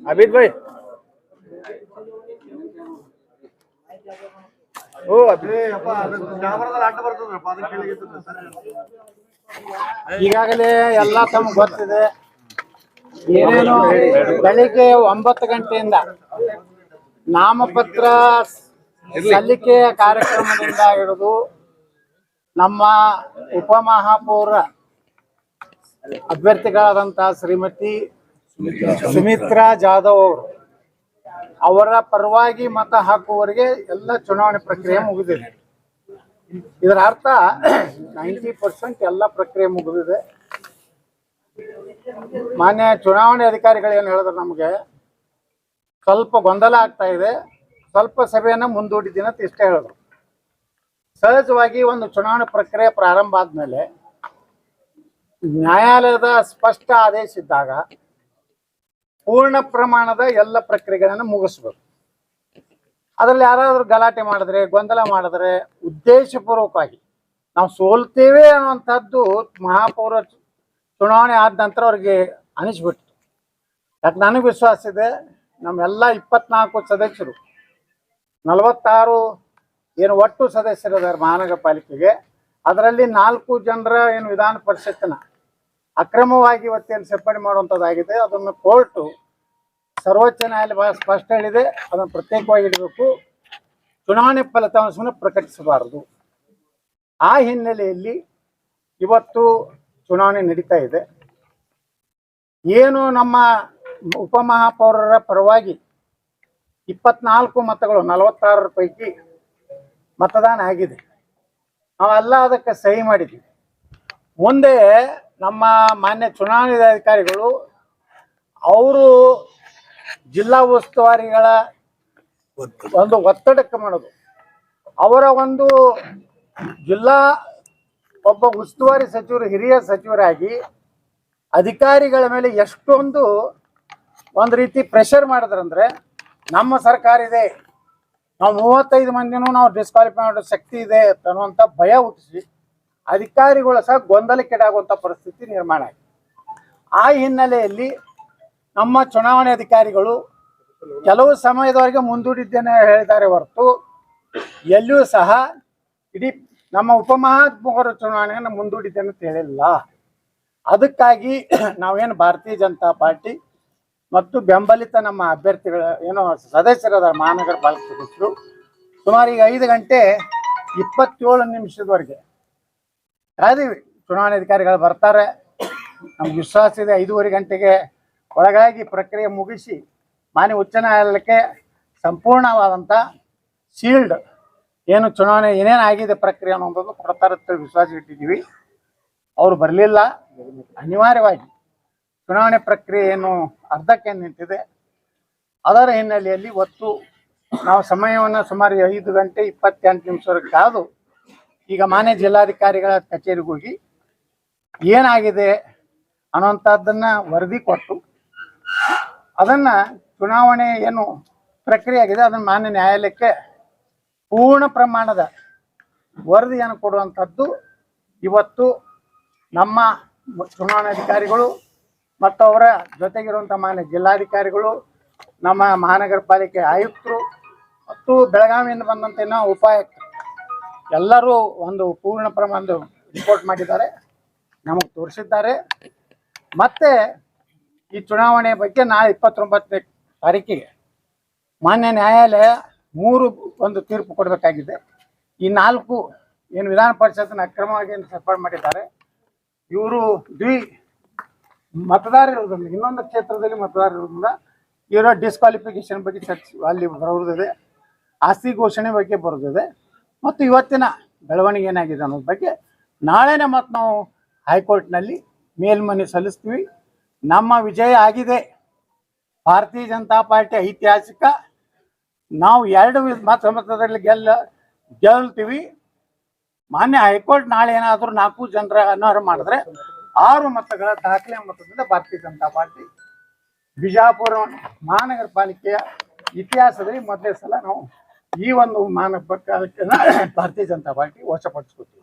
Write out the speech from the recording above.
અભિત ભાઈ ಓ ಅದೇ ಈಗಾಗಲೇ ಎಲ್ಲ ತಮ್ಗೆ ಗೊತ್ತಿದೆ. ಏನೇನು ಬೆಳಿಗ್ಗೆ ಒಂಬತ್ತು ಗಂಟೆಯಿಂದ ನಾಮಪತ್ರ ಸಲ್ಲಿಕೆಯ ಕಾರ್ಯಕ್ರಮದಿಂದ ಹಿಡಿದು ನಮ್ಮ ಉಪಮಹಾಪೌರ ಅಭ್ಯರ್ಥಿಗಳಾದಂತಹ ಶ್ರೀಮತಿ ಸುಮಿತ್ರಾ ಜಾಧವ್ ಅವರು ಅವರ ಪರವಾಗಿ ಮತ ಹಾಕುವವರಿಗೆ ಎಲ್ಲ ಚುನಾವಣೆ ಪ್ರಕ್ರಿಯೆ ಮುಗಿದಿದೆ. ಇದರ ಅರ್ಥ ನೈಂಟಿ ಪರ್ಸೆಂಟ್ ಎಲ್ಲ ಪ್ರಕ್ರಿಯೆ ಮುಗಿದಿದೆ. ಮಾನ್ಯ ಚುನಾವಣೆ ಅಧಿಕಾರಿಗಳು ಏನು ಹೇಳಿದ್ರು ನಮಗೆ, ಸ್ವಲ್ಪ ಗೊಂದಲ ಆಗ್ತಾ ಇದೆ. ಸ್ವಲ್ಪ ಸಭೆಯನ್ನು ಮುಂದೂಡಿದ್ದೀನಿ ಅಂತ ಇಷ್ಟ ಹೇಳಿದ್ರು. ಸಹಜವಾಗಿ ಒಂದು ಚುನಾವಣಾ ಪ್ರಕ್ರಿಯೆ ಪ್ರಾರಂಭ ಆದ್ಮೇಲೆ ನ್ಯಾಯಾಲಯದ ಸ್ಪಷ್ಟ ಆದೇಶ ಇದ್ದಾಗ ಪೂರ್ಣ ಪ್ರಮಾಣದ ಎಲ್ಲ ಪ್ರಕ್ರಿಯೆಗಳನ್ನು ಮುಗಿಸ್ಬೇಕು. ಅದ್ರಲ್ಲಿ ಯಾರಾದರೂ ಗಲಾಟೆ ಮಾಡಿದ್ರೆ, ಗೊಂದಲ ಮಾಡಿದ್ರೆ ಉದ್ದೇಶಪೂರ್ವಕವಾಗಿ ನಾವು ಸೋಲ್ತೇವೆ ಅನ್ನುವಂಥದ್ದು ಮಹಾಪೌರ ಚುನಾವಣೆ ಆದ ನಂತರ ಅವ್ರಿಗೆ ಅನಿಸ್ಬಿಟ್ಟು ಯಾಕೆ ನನಗೆ ವಿಶ್ವಾಸ ಇದೆ, ನಮ್ಮೆಲ್ಲ ಇಪ್ಪತ್ನಾಲ್ಕು ಸದಸ್ಯರು ನಲವತ್ತಾರು ಏನು ಒಟ್ಟು ಸದಸ್ಯರಿದ್ದಾರೆ ಮಹಾನಗರ ಪಾಲಿಕೆಗೆ ಅದರಲ್ಲಿ ನಾಲ್ಕು ಜನರ ಏನು ವಿಧಾನ ಪರಿಷತ್ತಿನ. ಅಕ್ರಮವಾಗಿ ಇವತ್ತೇನು ಸೇರ್ಪಡೆ ಮಾಡುವಂಥದ್ದಾಗಿದೆ, ಅದನ್ನು ಕೋರ್ಟು ಸರ್ವೋಚ್ಚ ನ್ಯಾಯಾಲಯ ಬಹಳ ಸ್ಪಷ್ಟ ಹೇಳಿದೆ, ಅದನ್ನು ಪ್ರತ್ಯೇಕವಾಗಿ ಇಡಬೇಕು. ಚುನಾವಣೆ ಫಲಿತಾಂಶವನ್ನು ಪ್ರಕಟಿಸಬಾರದು. ಆ ಹಿನ್ನೆಲೆಯಲ್ಲಿ ಇವತ್ತು ಚುನಾವಣೆ ನಡೀತಾ ಇದೆ. ಏನು ನಮ್ಮ ಉಪಮಹಾಪೌರರ ಪರವಾಗಿ ಇಪ್ಪತ್ನಾಲ್ಕು ಮತಗಳು, ನಲವತ್ತಾರರ ಪೈಕಿ ಮತದಾನ ಆಗಿದೆ. ನಾವೆಲ್ಲ ಅದಕ್ಕೆ ಸಹಿ ಮಾಡಿದ್ವಿ. ಮುಂದೆ ನಮ್ಮ ಮಾನ್ಯ ಚುನಾವಣಾಧಿಕಾರಿಗಳು ಅವರು ಜಿಲ್ಲಾ ಉಸ್ತುವಾರಿಗಳ ಒಂದು ಒತ್ತಡಕ್ಕೆ ಮಾಡೋದು ಅವರ ಒಂದು ಜಿಲ್ಲಾ ಒಬ್ಬ ಉಸ್ತುವಾರಿ ಸಚಿವರು, ಹಿರಿಯ ಸಚಿವರಾಗಿ ಅಧಿಕಾರಿಗಳ ಮೇಲೆ ಎಷ್ಟೊಂದು ಒಂದು ರೀತಿ ಪ್ರೆಷರ್ ಮಾಡಿದ್ರಂದ್ರೆ ನಮ್ಮ ಸರ್ಕಾರ ಇದೆ. ನಾವು ಮೂವತ್ತೈದು ಮಂದಿನೂ ನಾವು ಡಿಸ್ಕ್ವಾಲಿಫೈ ಮಾಡೋ ಶಕ್ತಿ ಇದೆ ಅನ್ನುವಂಥ ಭಯ ಹುಟ್ಟಿಸಿ ಅಧಿಕಾರಿಗಳು ಸಹ ಗೊಂದಲಕ್ಕೀಡಾಗುವಂಥ ಪರಿಸ್ಥಿತಿ ನಿರ್ಮಾಣ ಆಗಿದೆ. ಆ ಹಿನ್ನೆಲೆಯಲ್ಲಿ ನಮ್ಮ ಚುನಾವಣೆ ಅಧಿಕಾರಿಗಳು ಕೆಲವು ಸಮಯದವರೆಗೆ ಮುಂದೂಡಿದ್ದೇನೆ ಹೇಳಿದ್ದಾರೆ ಹೊರತು ಎಲ್ಲಿಯೂ ಸಹ ಇಡೀ ನಮ್ಮ ಉಪಮಹಾತ್ಮರ ಚುನಾವಣೆಯನ್ನು ಮುಂದೂಡಿದ್ದೇನೆ ಅಂತ ಹೇಳಿಲ್ಲ. ಅದಕ್ಕಾಗಿ ನಾವೇನು ಭಾರತೀಯ ಜನತಾ ಪಾರ್ಟಿ ಮತ್ತು ಬೆಂಬಲಿತ ನಮ್ಮ ಅಭ್ಯರ್ಥಿಗಳ ಏನೋ ಸದಸ್ಯರಾದ ಮಹಾನಗರ ಪಾಲಿಕೆ ಸದಸ್ಯರು ಸುಮಾರು ಈಗ ಐದು ಗಂಟೆ ಇಪ್ಪತ್ತೇಳು ನಿಮಿಷದವರೆಗೆ ಕಾದೀವಿ ಚುನಾವಣಾ ಅಧಿಕಾರಿಗಳು ಬರ್ತಾರೆ. ನಮ್ಗೆ ವಿಶ್ವಾಸ ಇದೆ ಐದೂವರೆ ಗಂಟೆಗೆ ಒಳಗಾಗಿ ಪ್ರಕ್ರಿಯೆ ಮುಗಿಸಿ ಮಾನ್ಯ ಉಚ್ಚ ನ್ಯಾಯಾಲಯಕ್ಕೆ ಸಂಪೂರ್ಣವಾದಂಥ ಶೀಲ್ಡ್ ಏನು ಚುನಾವಣೆ ಏನೇನು ಆಗಿದೆ ಪ್ರಕ್ರಿಯೆ ಅನ್ನೋದು ಕೊಡ್ತಾರೆ ವಿಶ್ವಾಸ ಇಟ್ಟಿದ್ದೀವಿ. ಅವರು ಬರಲಿಲ್ಲ. ಅನಿವಾರ್ಯವಾಗಿ ಚುನಾವಣೆ ಪ್ರಕ್ರಿಯೆ ಏನು ಅರ್ಧಕ್ಕೆ ನಿಂತಿದೆ. ಅದರ ಹಿನ್ನೆಲೆಯಲ್ಲಿ ಇವತ್ತು ನಾವು ಸಮಯವನ್ನು ಸುಮಾರು ಐದು ಗಂಟೆ ಇಪ್ಪತ್ತೆಂಟು ನಿಮಿಷವರೆಗೆ ಕಾದು ಈಗ ಮಾನ್ಯ ಜಿಲ್ಲಾಧಿಕಾರಿಗಳ ಕಚೇರಿಗೆ ಹೋಗಿ ಏನಾಗಿದೆ ಅನ್ನೋಂಥದ್ದನ್ನು ವರದಿ ಕೊಟ್ಟು ಅದನ್ನು ಚುನಾವಣೆ ಏನು ಪ್ರಕ್ರಿಯೆ ಆಗಿದೆ ಅದನ್ನು ಮಾನ್ಯ ನ್ಯಾಯಾಲಯಕ್ಕೆ ಪೂರ್ಣ ಪ್ರಮಾಣದ ವರದಿಯನ್ನು ಕೊಡುವಂಥದ್ದು ಇವತ್ತು ನಮ್ಮ ಚುನಾವಣಾಧಿಕಾರಿಗಳು ಮತ್ತು ಅವರ ಜೊತೆಗಿರುವಂಥ ಮಾನ್ಯ ಜಿಲ್ಲಾಧಿಕಾರಿಗಳು, ನಮ್ಮ ಮಹಾನಗರ ಪಾಲಿಕೆ ಆಯುಕ್ತರು ಮತ್ತು ಬೆಳಗಾವಿಯಿಂದ ಬಂದಂತೆ ನಾವು ಉಪಾಯುಕ್ತರು. ಎಲ್ಲರೂ ಒಂದು ಪೂರ್ಣ ಪ್ರಮಾಣದ ರಿಪೋರ್ಟ್ ಮಾಡಿದ್ದಾರೆ. ನಮಗೆ ತೋರಿಸಿದ್ದಾರೆ. ಮತ್ತೆ ಈ ಚುನಾವಣೆ ಬಗ್ಗೆ ನಾಳೆ ಇಪ್ಪತ್ತೊಂಬತ್ತನೇ ತಾರೀಕಿಗೆ ಮಾನ್ಯ ನ್ಯಾಯಾಲಯ ಮೂರು ಒಂದು ತೀರ್ಪು ಕೊಡಬೇಕಾಗಿದೆ. ಈ ನಾಲ್ಕು ಏನು ವಿಧಾನ ಪರಿಷತ್ನ ಅಕ್ರಮವಾಗಿ ಏನು ಮಾಡಿದ್ದಾರೆ. ಇವರು ದ್ವಿ ಮತದಾರ ಇರೋದ್ರಿಂದ ಇನ್ನೊಂದು ಕ್ಷೇತ್ರದಲ್ಲಿ ಮತದಾರ ಇರೋದ್ರಿಂದ ಇವರ ಡಿಸ್ಕ್ವಾಲಿಫಿಕೇಶನ್ ಬಗ್ಗೆ ಚರ್ಚೆ ಅಲ್ಲಿ ಬರೋದಿದೆ ಆಸ್ತಿ ಘೋಷಣೆ ಬಗ್ಗೆ ಬರೋದಿದೆ ಮತ್ತು ಇವತ್ತಿನ ಬೆಳವಣಿಗೆ ಏನಾಗಿದೆ ಅನ್ನೋದ್ರ ಬಗ್ಗೆ ನಾಳೆನೇ ಮತ್ತು ನಾವು ಹೈಕೋರ್ಟ್ನಲ್ಲಿ ಮೇಲ್ಮನವಿ ಸಲ್ಲಿಸ್ತೀವಿ. ನಮ್ಮ ವಿಜಯ ಆಗಿದೆ. ಭಾರತೀಯ ಜನತಾ ಪಾರ್ಟಿ ಐತಿಹಾಸಿಕ. ನಾವು ಎರಡು ಮತ ಮತದಲ್ಲಿ ಗೆಲ್ಲ ಗೆಲ್ತೀವಿ. ಮಾನ್ಯ ಹೈಕೋರ್ಟ್ ನಾಳೆ ಏನಾದರೂ ನಾಲ್ಕು ಜನರ ಅನರ್ಹ ಮಾಡಿದ್ರೆ ಆರು ಮತಗಳ ದಾಖಲೆ ಮತದಿಂದ ಭಾರತೀಯ ಜನತಾ ಪಾರ್ಟಿ, ಬಿಜಾಪುರ ಮಹಾನಗರ ಪಾಲಿಕೆಯ ಇತಿಹಾಸದಲ್ಲಿ ಮೊದಲೇ ಸಲ ನಾವು ಈ ಒಂದು ಮಾನವ ಭಾರತೀಯ ಜನತಾ ಪಾರ್ಟಿ ವಶಪಡಿಸ್ಕೊತೀವಿ